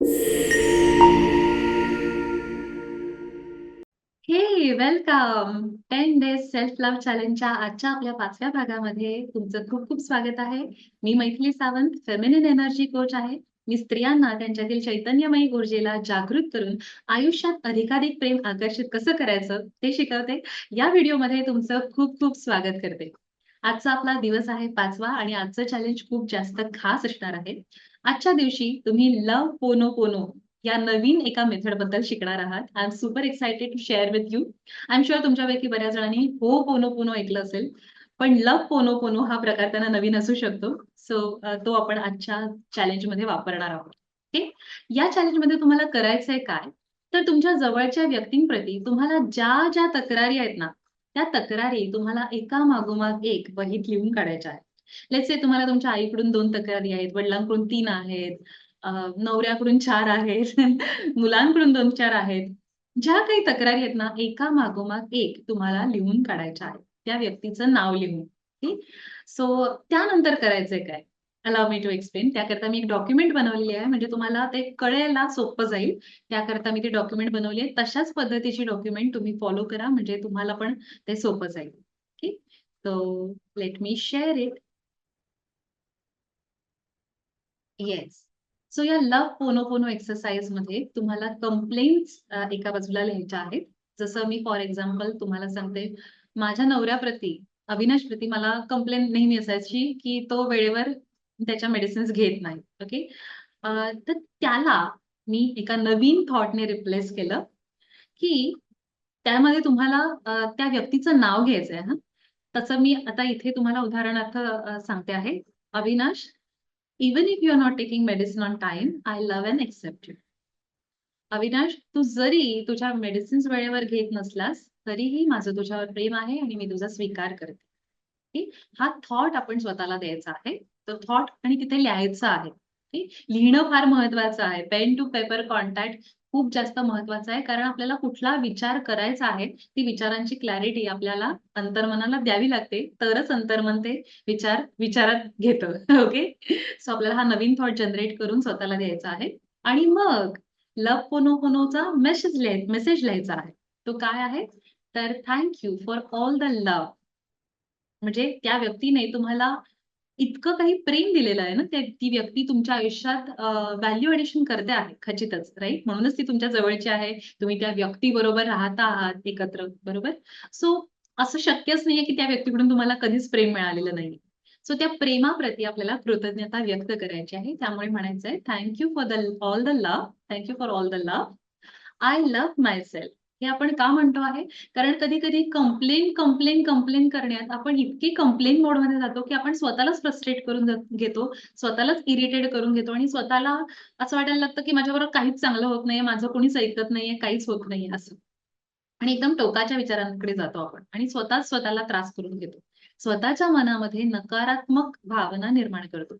Hey welcome. Ten days self love चॅलेंजच्या आजच्या आपल्या पाचव्या भागामध्ये तुमचं खूप-खूप स्वागत आहे. मी Maithili Sawant, feminine energy coach आहे. मी स्त्रियांना त्यांच्यातील चैतन्यमयी ऊर्जेला जागृत करून आयुष्यात अधिकाधिक प्रेम आकर्षित कसं करायचं ते शिकवते. या व्हिडिओमध्ये तुमचं खूप-खूप स्वागत करते. आजचा आपला दिवस आहे पाचवा आणि आजचं चॅलेंज खूप जास्त खास असणार आहे. आजच्या दिवशी तुम्ही लव्ह पोनोपोनो या नवीन एका मेथडबद्दल शिकणार आहात. I am super excited to share with you. I am sure तुमच्यापैकी बऱ्याच जणांनी हो पोनोपोनो ऐकलं असेल. पण लव्ह पोनोपोनो हा प्रकार त्यांना नवीन असू शकतो. सो तो आपण आजच्या चॅलेंजमध्ये वापरणार आहोत. ओके. या चॅलेंजमध्ये तुम्हाला करायचंय काय? तर तुमच्या जवळच्या व्यक्तींप्रती तुम्हाला ज्या-ज्या तक्रारी आहेत ना, त्या तक्रारी तुम्हाला एका मागोमाग एक वहीत लिहून काढायच्या आहेत. लेट्स से तुम्हाला तुमच्या आईकडून दोन तक्रारी आहेत, वडिलांकडून तीन आहेत, नवऱ्याकडून चार आहेत, मुलांकडून 2-4 आहेत. ज्या काही तक्रारी आहेत ना, एका मागोमाग एक तुम्हाला लिहून काढायच्या आहेत. त्या व्यक्तीचं नाव लिहून. सो त्यानंतर करायचंय काय? Allow me to explain. त्याकरता मी एक डॉक्युमेंट बनवलेली आहे. म्हणजे तुम्हाला ते कळायला सोपं जाईल. त्याकरता मी ते डॉक्युमेंट बनवली आहे. तशाच पद्धतीची डॉक्युमेंट तुम्ही फॉलो करा म्हणजे तुम्हाला पण ते सोपं जाईल. Okay. So let me share it. Yes. So या लव्ह पोनोपोनो एक्सरसाइजमध्ये तुम्हाला कंप्लेंट्स एका बाजूला लिहायच्या आहेत. जसं मी फॉर एक्झाम्पल तुम्हाला सांगते, माझ्या नवऱ्याप्रती, अविनाशप्रती मला कंप्लेंट नेहमी असायची, की तो वेळेवर त्याच्या मेडिसिन्स घेत नाही. ओके. तर त्याला मी एका नवीन थॉटने रिप्लेस केलं, की त्यामध्ये तुम्हाला त्या व्यक्तीचं नाव घ्यायचंय ना तसं मी आता इथे तुम्हाला उदाहरणार्थ सांगते आहे. Avinash, even if you are not taking medicine on time, I love and accept you. Avinash, तू जरी तुझ्या मेडिसिन्स वेळेवर घेत नसलास, तरीही माझं तुझ्यावर प्रेम आहे आणि मी तुझा स्वीकार करते. हा थॉट आपण स्वतःला द्यायचा आहे. तो थॉट आणि तिथे लिहायचं आहे. लिहिणं फार महत्वाचं आहे. पेन टू पेपर कॉन्टॅक्ट खूप जास्त महत्वाचं आहे. कारण आपल्याला कुठला विचार करायचा आहे, ती विचारांची क्लॅरिटी आपल्याला अंतर्मनाला द्यावी लागते. तरच अंतर्मन ते विचार विचारात घेतं. ओके. सो आपल्याला हा नवीन थॉट जनरेट करून स्वतःला द्यायचा आहे. आणि मग लव पोनो पोनोचा मेसेज लिहाय मेसेज लिहायचा आहे. तो काय आहे? तर thank you for all the love म्हणजे त्या व्यक्तीने तुम्हाला इतकं काही प्रेम दिलेलं आहे ना, त्या ती व्यक्ती तुमच्या आयुष्यात व्हॅल्यू ॲडिशन करते आहे खचितच, राईट म्हणूनच ती तुमच्या जवळची आहे. तुम्ही त्या व्यक्तीबरोबर राहता आहात एकत्र, बरोबर? सो असं शक्यच नाहीये, की त्या व्यक्तीकडून तुम्हाला कधीच प्रेम मिळालेलं नाही सो त्या प्रेमाप्रती आपल्याला कृतज्ञता व्यक्त करायची आहे. त्यामुळे म्हणायचंय, thank you for the all the love. Thank you for all the love. I love myself. हे आपण का म्हणतो आहे? कारण कधी-कधी कंप्लेन, कंप्लेन, कंप्लेन करण्यात आपण इतकी कंप्लेन मोडमध्ये जातो, की आपण स्वतःलाच फ्रस्ट्रेट करून घेतो. स्वतःलाच इरिटेट करून घेतो आणि स्वतःला असं वाटायला लागतं, की माझ्याबरोबर काहीच चांगलं होत नाहीये, माझं कोणीच ऐकत नाहीये, काहीच होत नाहीये असं. आणि एकदम टोकाच्या विचारांकडे जातो आपण आणि स्वतःच स्वतःला त्रास करून घेतो. स्वतःच्या मनामध्ये नकारात्मक भावना निर्माण करतो.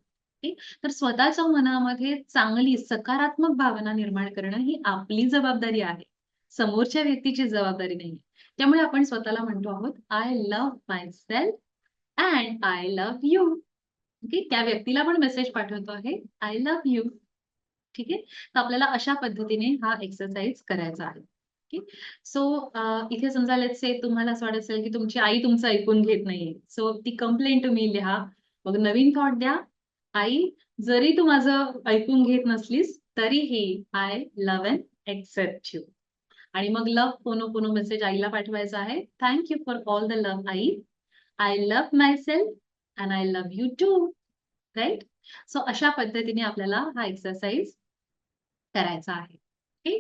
तर स्वतःच्या मनामध्ये चांगली सकारात्मक भावना निर्माण करणं ही आपली जबाबदारी आहे. समोरच्या व्यक्तीची जबाबदारी नाहीये. त्यामुळे आपण स्वतःला म्हणतो आहोत, I love myself and I love you. Okay. त्या व्यक्तीला पण मेसेज पाठवतो आहे, आय लव्ह यू. ठीक आहे. तर आपल्याला अशा पद्धतीने हा एक्सरसाइज करायचा आहे. ओके. सो इथे समजा लेट्स से तुम्हाला असं वाटत असेल, की तुमची आई तुमचं ऐकून घेत नाहीये. सो ती कंप्लेंट तुम्ही लिहा. मग नवीन थॉट द्या. आई, जरी तू माझं ऐकून घेत नसलीस, तरीही I love and accept you. आणि मग लव्ह पोनोपोनो मेसेज आईला पाठवायचा आहे. Thank you for all the love I. I love myself and I love you too. Right so अशा पद्धतीने आपल्याला हा एक्सरसाइज करायचा आहे. Okay.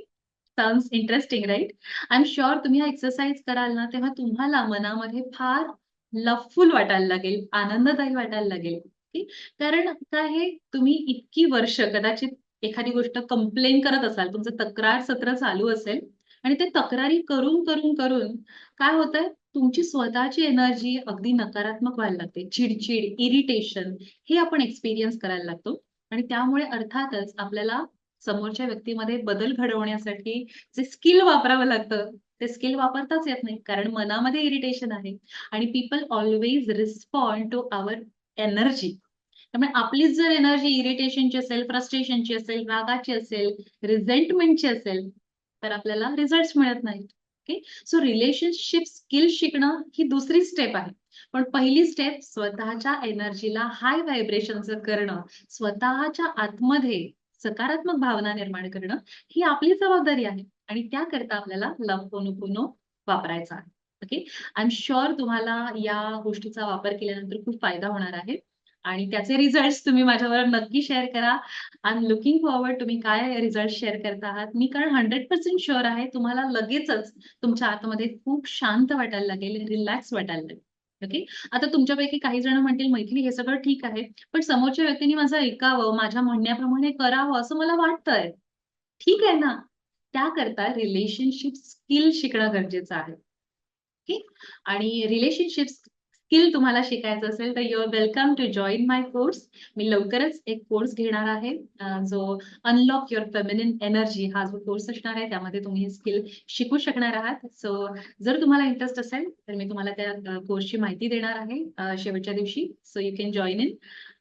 Sounds interesting right I am sure तुम्ही हा एक्सरसाइज कराल ना, तेव्हा तुम्हाला मनामध्ये फार लवफुल वाटायला लागेल, आनंददायी वाटायला लागेल. कारण काय आहे, तुम्ही इतकी वर्ष कदाचित एखादी गोष्ट कंप्लेन करत असाल, तुमचं तक्रार सत्र चालू असेल आणि ते तक्रारी करून, करून, करून काय होतंय, तुमची स्वतःची एनर्जी अगदी नकारात्मक व्हायला लागते. चिडचिड इरिटेशन हे आपण एक्सपिरियन्स करायला लागतो आणि त्यामुळे अर्थातच आपल्याला समोरच्या व्यक्तीमध्ये बदल घडवण्यासाठी जे स्किल वापरावं लागतं, ते स्किल वापरताच येत नाही. कारण मनामध्ये इरिटेशन आहे आणि people always respond to our energy. त्यामुळे आपलीच जर एनर्जी इरिटेशनची असेल, फ्रस्ट्रेशनची असेल, रागाची असेल, रिझेंटमेंटची असेल, तर आपल्याला रिझल्ट्स मिळत नाहीत. ओके. सो रिलेशनशिप स्किल शिकणं ही दुसरी स्टेप आहे. पण पहिली स्टेप स्वतःच्या एनर्जीला हाय व्हायब्रेशनचं करणं, स्वतःच्या आतमध्ये सकारात्मक भावना निर्माण करणं, ही आपली जबाबदारी आहे आणि त्याकरता आपल्याला लव्ह पोनोपोनो वापरायचा आहे. ओके. आय एम शुअर तुम्हाला या गोष्टीचा वापर केल्यानंतर खूप फायदा होणार आहे आणि त्याचे रिझल्ट तुम्ही माझ्याबरोबर नक्की शेअर करा. आय एम लुकिंग फॉरवर्ड तुम्ही काय रिझल्ट शेअर करत आहात. मी कारण 100% शुअर आहे तुम्हाला लगेचच तुमच्या आतमध्ये खूप शांत वाटायला लागेल, रिलॅक्स वाटायला लागेल. ओके. आता तुमच्यापैकी काही जण म्हणतील, "मैथिली हे सगळं ठीक आहे, पण समोरच्या व्यक्तीने माझं ऐकावं, माझ्या म्हणण्याप्रमाणे करावं असं मला वाटतंय." ठीक आहे ना. त्याकरता रिलेशनशिप स्किल शिकणं गरजेचं आहे. ओके. आणि रिलेशनशिप स्किल तुम्हाला शिकायचं असेल तर your welcome to join my course. मी लवकरच एक कोर्स घेणार आहे जो अनलॉक युअर फेमिनिन एनर्जी हा जो कोर्स असणार आहे त्यामध्ये तुम्ही स्किल शिकू शकणार आहात. सो जर तुम्हाला इंटरेस्ट असेल तर मी तुम्हाला त्या कोर्सची माहिती देणार आहे शेवटच्या दिवशी. So you can join in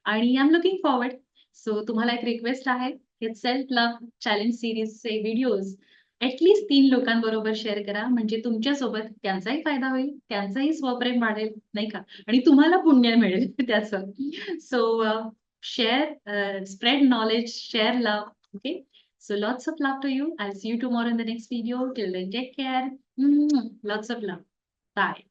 आणि I am looking forward. So तुम्हाला एक रिक्वेस्ट आहे, हे सेल्फ लव्ह चॅलेंज सीरीजचे व्हिडिओज ऍटलीस्ट लीस्ट 3 लोकांबरोबर शेअर करा. म्हणजे तुमच्यासोबत त्यांचाही फायदा होईल, त्यांचाही स्वप्रेम वाढेल, नाही का? आणि तुम्हाला पुण्य मिळेल त्याचं. So share spread knowledge, share love okay. So lots of love to you. I see you tomorrow in the next video. Till then take care. Lots of love bye.